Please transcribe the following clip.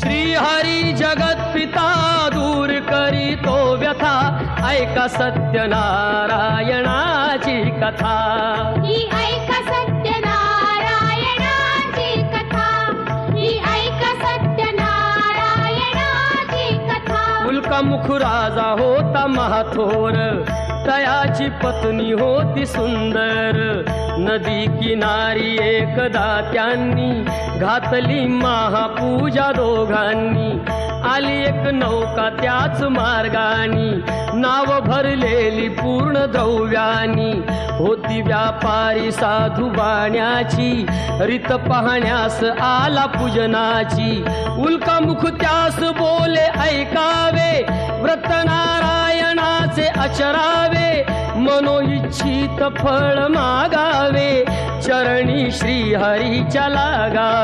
श्रीहरी जगत पिता दूर करी तो व्यथा ऐका सत्यनारायणाची कथा मुलकामुख राजा होता महाथोर? तयाची पत्नी होती सुंदर. नदी किनारी एकदा त्यांनी घातली महापूजा दोघांनी. आली एक नौका त्याच मार्गानी. नाव भरलेली पूर्ण द्रव्यानी. होती व्यापारी साधू बाण्याची. रित पाहण्यास आला पूजनाची. उल्कामुख त्यास बोले ऐका आचरावे मनोइच्छित फळ मागावे चरणी श्री हरीच्या लागा